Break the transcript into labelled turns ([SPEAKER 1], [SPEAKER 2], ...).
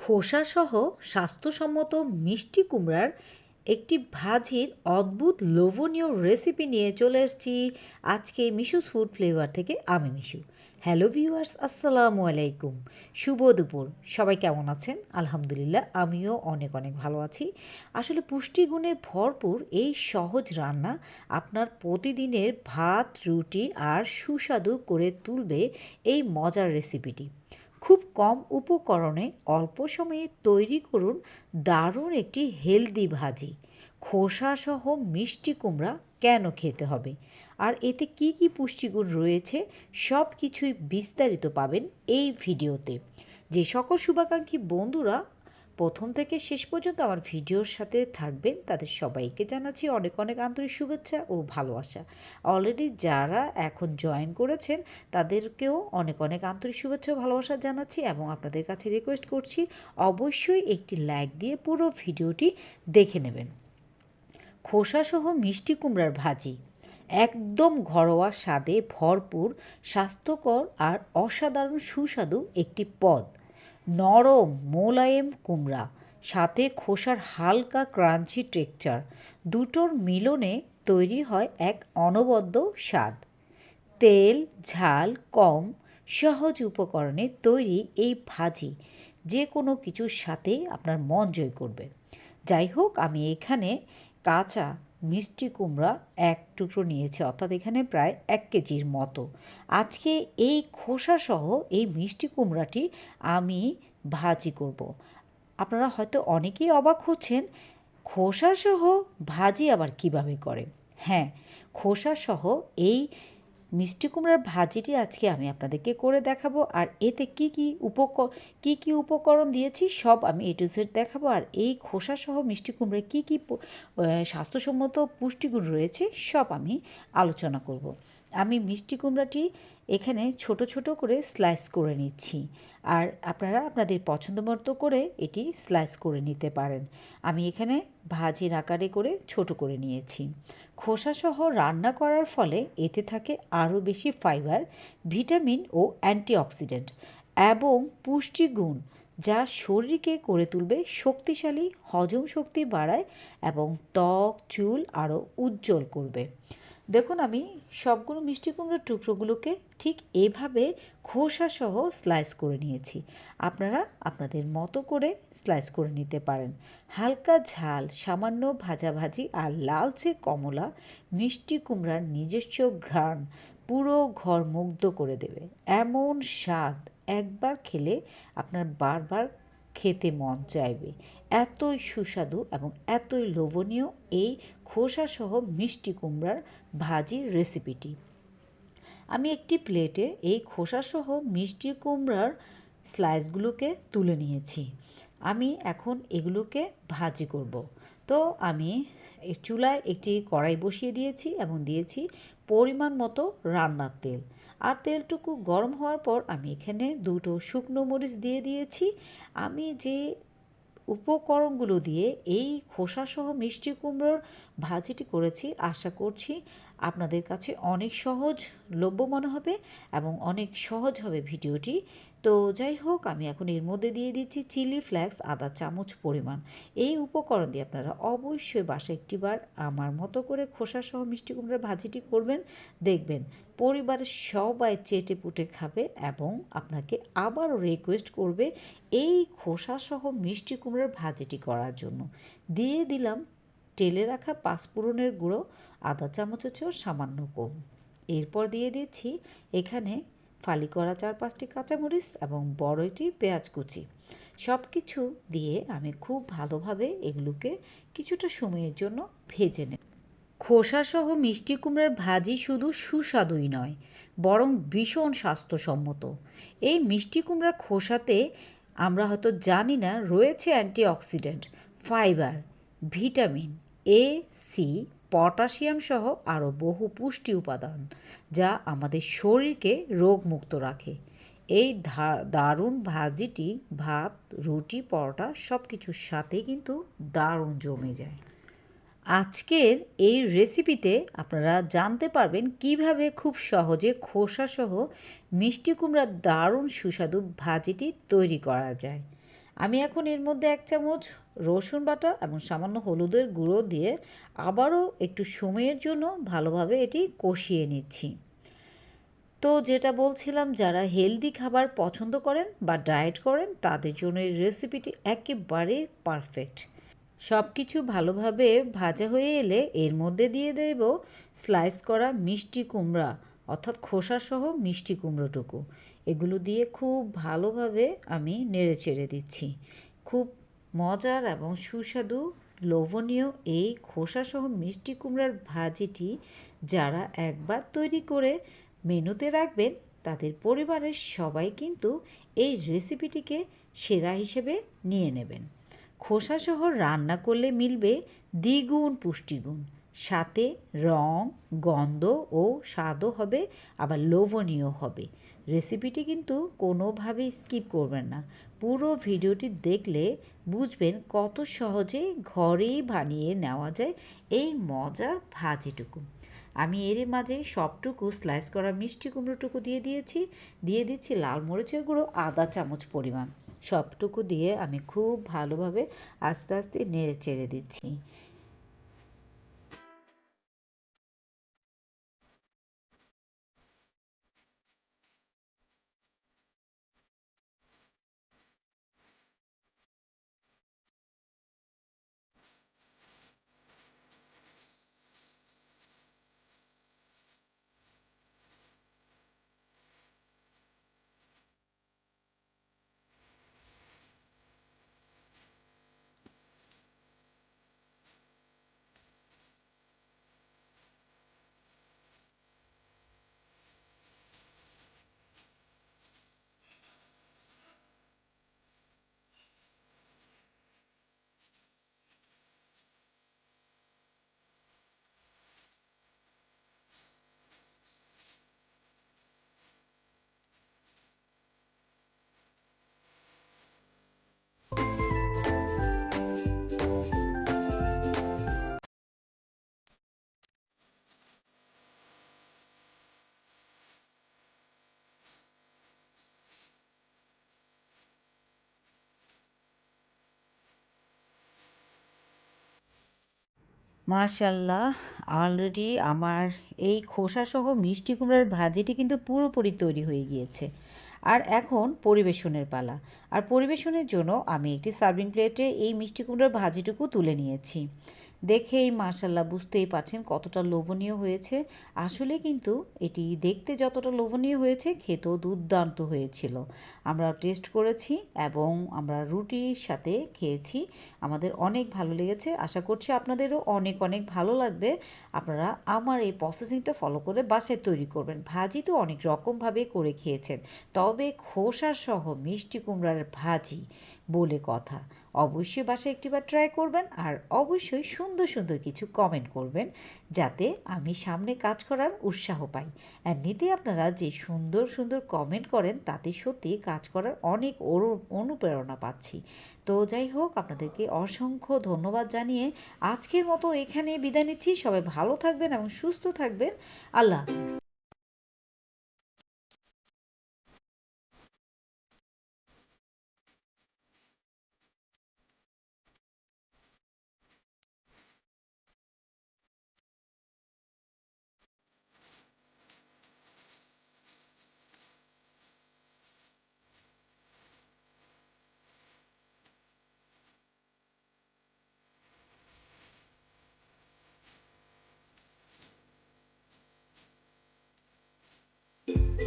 [SPEAKER 1] খোসাসহ স্বাস্থ্যসম্মত মিষ্টি কুমড়ার একটি ভাজির অদ্ভুত লোভনীয় রেসিপি নিয়ে চলে এসেছি আজকে মিশুস ফুড ফ্লেভার থেকে আমি মিশু। হ্যালো ভিউয়ার্স আসসালামু আলাইকুম। শুভ দুপুর। সবাই কেমন আছেন? আলহামদুলিল্লাহ, আমিও অনেক অনেক ভালো আছি। আসলে পুষ্টিগুণে ভরপুর এই সহজ রান্না আপনার প্রতিদিনের ভাত, রুটি আর সুস্বাদু করে তুলবে এই মজার রেসিপিটি খুব কম উপকরণে অল্প সময়ে তৈরি করুন দারুণ একটি হেলদি ভাজি। খোসাসহ মিষ্টি কুমড়া কেন খেতে হবে? আর এতে কি কি পুষ্টিগুণ রয়েছে সব কিছুই বিস্তারিত পাবেন এই ভিডিওতে। যে সকল শুভাকাঙ্ক্ষী বন্ধুরা প্রথম থেকে শেষ পর্যন্ত আমার ভিডিওর সাথে থাকবেন। তাদের সবাইকে জানাচ্ছি অনেক অনেক আন্তরিক শুভেচ্ছা ও ভালোবাসা। অলরেডি যারা এখন জয়েন করেছেন, তাদেরকেও অনেক অনেক আন্তরিক শুভেচ্ছা ও ভালোবাসা জানাচ্ছি এবং আপনাদের কাছে রিকোয়েস্ট করছি অবশ্যই একটি লাইক দিয়ে পুরো ভিডিওটি দেখে নেবেন। খোসাসহ মিষ্টি কুমড়ার ভাজি। একদম ঘরোয়া স্বাদে ভরপুর, স্বাস্থ্যকর আর অসাধারণ সুস্বাদু একটি পদ। নরম মোলায়েম কুমড়া, সাথে খোসার হালকা ক্রাঞ্চি টেক্সচার। দুটোর মিলনে তৈরি হয় এক অনবদ্য স্বাদ। তেল, ঝাল, কম, সহজ উপকরণে তৈরি এই ভাজি যে কোনো কিছুর সাথে আপনার মন জয় করবে। যাই হোক, আমি এখানে কাঁচা মিষ্টি কুমড়া এক টুকরো নিয়েছে, অর্থাৎ এখানে প্রায় এক কেজির মতো আজকে এই খোসাসহ এই মিষ্টি কুমড়াটি আমি ভাজি করব। আপনারা হয়তো অনেকেই অবাক হচ্ছেন, খোসাসহ ভাজি আবার কীভাবে করে হ্যাঁ খোসাসহ এই মিষ্টি কুমড়ার ভাজিটি আজকে আমি আপনাদেরকে করে দেখাবো আর এতে কি কি উপক, কী কী উপকরণ দিয়েছি সব আমি এ টু জেড দেখাবো আর এই খোসাসহ মিষ্টি কুমড়ায় কী কী স্বাস্থ্যসম্মত পুষ্টিগুণ রয়েছে সব আমি আলোচনা করব। আমি মিষ্টি কুমড়াটি এখানে ছোট ছোট করে স্লাইস করে নিচ্ছি। আর আপনারা আপনাদের পছন্দ মতো করে এটি স্লাইস করে নিতে পারেন। আমি এখানে ভাজির আকারে করে ছোট করে নিয়েছি। খোসাসহ রান্না করার ফলে এতে থাকে আরও বেশি ফাইবার ভিটামিন ও অ্যান্টিঅক্সিডেন্ট এবং পুষ্টিগুণ যা শরীরকে করে তুলবে শক্তিশালী, হজম শক্তি বাড়ায় এবং ত্বক, চুল আরও উজ্জ্বল করবে। দেখুন আমি সবগুলো মিষ্টি কুমড়োর টুকরোগুলোকে ঠিক এভাবে খোসাসহ স্লাইস করে নিয়েছি। আপনারা আপনাদের মতো করে স্লাইস করে নিতে পারেন। হালকা ঝাল, সামান্য ভাজাভাজি আর লালচে কমলা মিষ্টি কুমড়ার নিজস্ব ঘ্রাণ পুরো ঘর মুগ্ধ করে দেবে। এমন স্বাদ একবার খেলে আপনার বারবার খেতে মন চাইবে। এতই সুস্বাদু এবং এতই লোভনীয় এই খোসাসহ মিষ্টি কুমড়ার ভাজির রেসিপিটি। আমি একটি প্লেটে এই খোসাসহ মিষ্টি কুমড়ার স্লাইসগুলোকে তুলে নিয়েছি। আমি এখন এগুলোকে ভাজি করব। তো আমি চুলায় একটি কড়াই বসিয়ে দিয়েছি এবং দিয়েছি পরিমাণ মতো রান্নার তেল। আর তেলটুকু গরম হওয়ার পর আমি এখানে দুটো শুকনো মরিচ দিয়ে দিয়েছি। আমি যে উপকরণগুলো দিয়ে এই খোসাসহ মিষ্টি কুমড়োর ভাজিটি করেছি, আশা করছি আপনাদের কাছে অনেক সহজ লভ্য মনে হবে এবং অনেক সহজ হবে ভিডিওটি। তো যাই হোক, আমি এখন এর মধ্যে দিয়ে দিচ্ছি চিলি ফ্লেক্স, আদা চামচ পরিমাণ। এই উপকরণ দিয়ে আপনারা অবশ্যই বাসা একটিবার আমার মতো করে খোসাসহ মিষ্টি কুমড়ার ভাজিটি করবেন। দেখবেন পরিবারের সবাই চেটে পুটে খাবে এবং আপনাকে আবারও রিকোয়েস্ট করবে এই খোসাসহ মিষ্টি কুমড়ার ভাজিটি করার জন্য। দিয়ে দিলাম টেলে রাখা পাঁচফোড়নের গুঁড়ো, আদা চামচের চেয়েও সামান্য কম। এরপর দিয়ে দিচ্ছি এখানে ফালি করা চার পাঁচটি কাঁচামরিচ এবং বড়টি পেঁয়াজ কুচি। সব কিছু দিয়ে আমি খুব ভালোভাবে এগুলোকে কিছুটা সময়ের জন্য ভেজে নেব। খোসাসহ মিষ্টি কুমড়ার ভাজি শুধু সুস্বাদুই নয়, বরং ভীষণ স্বাস্থ্যসম্মত। এই মিষ্টি কুমড়ার খোসাতে আমরা হয়তো জানি না, রয়েছে antioxidant, fibre, vitamin A C potassium সহ আরও বহু পুষ্টি উপাদান যা আমাদের শরীরকে রোগমুক্ত রাখে। এই দারুণ ভাজিটি, ভাত, রুটি, পরোটা সব কিছুর সাথে কিন্তু দারুণ জমে যায়। আজকের এই রেসিপিতে আপনারা জানতে পারবেন কীভাবে খুব সহজে খোসাসহ মিষ্টি কুমড়ার দারুণ সুস্বাদু ভাজিটি তৈরি করা যায়। আমি এখন এর মধ্যে এক চামচ রসুন বাটা এবং সামান্য হলুদের গুঁড়ো দিয়ে আবারও একটু সময়ের জন্য ভালোভাবে এটি কষিয়ে নিচ্ছি। তো যেটা বলছিলাম, যারা হেলদি খাবার পছন্দ করেন বা ডায়েট করেন, তাদের জন্য এই রেসিপিটি একেবারে পারফেক্ট। সব কিছু ভালোভাবে ভাজা হয়ে এলে এর মধ্যে দিয়ে দেব স্লাইস করা মিষ্টি কুমড়া। অর্থাৎ খোসাসহ মিষ্টি কুমড়োটুকু। এগুলো দিয়ে খুব ভালোভাবে আমি নেড়ে চেড়ে দিচ্ছি। খুব মজার এবং সুস্বাদু, লোভনীয় এই খোসাসহ মিষ্টি কুমড়ার ভাজিটি যারা একবার তৈরি করে মেনুতে রাখবেন, তাদের পরিবারের সবাই কিন্তু এই রেসিপিটিকে সেরা হিসেবে নিয়ে নেবেন। খোসাসহ রান্না করলে মিলবে দ্বিগুণ পুষ্টিগুণ। সাথে রং, গন্ধ ও স্বাদও হবে, আবার লোভনীয় হবে। রেসিপিটি কিন্তু কোনোভাবেই স্কিপ করবেন না। পুরো ভিডিওটি দেখলে বুঝবেন কত সহজে ঘরেই বানিয়ে নেওয়া যায় এই মজার ভাজিটুকু। আমি এর মাঝে সবটুকু স্লাইস করা মিষ্টি কুমড়োটুকু দিয়ে দিয়েছি। দিয়ে দিচ্ছি লাল মরিচের গুঁড়ো, আধা চামচ পরিমাণ। সবটুকু দিয়ে আমি খুব ভালোভাবে আস্তে আস্তে নেড়ে চেড়ে দিচ্ছি। মাশাল্লাহ অলরেডি আমার এই খোসাসহ মিষ্টি কুমড়ার ভাজিটি কিন্তু পুরোপুরি তৈরি হয়ে গিয়েছে। আর এখন পরিবেশনের পালা। আর পরিবেশনের জন্য আমি একটি সার্ভিং প্লেটে এই মিষ্টি কুমড়ার ভাজিটুকু তুলে নিয়েছি। দেখেই মার্শাল্লাহ বুঝতেই পারছেন কতটা লোভনীয় হয়েছে। আসলে কিন্তু এটি দেখতে যতটা লোভনীয় হয়েছে, খেতেও দুর্দান্ত হয়েছিল। আমরা টেস্ট করেছি এবং আমরা রুটির সাথে খেয়েছি। আমাদের অনেক ভালো লেগেছে। আশা করছি আপনাদেরও অনেক অনেক ভালো লাগবে। আপনারা আমার এই প্রসেসিংটা ফলো করে বাসায় তৈরি করবেন। ভাজি তো অনেক রকমভাবে করে খেয়েছেন। তবে খোসা সহ মিষ্টি কুমড়ার ভাজি বলে কথা। অবশ্যই বাসায় একটিবার ট্রাই করবেন আর অবশ্যই সুন্দর সুন্দর কিছু কমেন্ট করবেন যাতে আমি সামনে কাজ করার উৎসাহ পাই। এমনিতে আপনারা যে সুন্দর সুন্দর কমেন্ট করেন তাতে সত্যি কাজ করার অনেক অনুপ্রেরণা পাচ্ছি। তো যাই হোক, আপনাদেরকে অসংখ্য ধন্যবাদ জানিয়ে আজকের মতো এখানে বিদায় নিচ্ছি। সবাই ভালো থাকবেন এবং সুস্থ থাকবেন। আল্লাহ হাফিজ।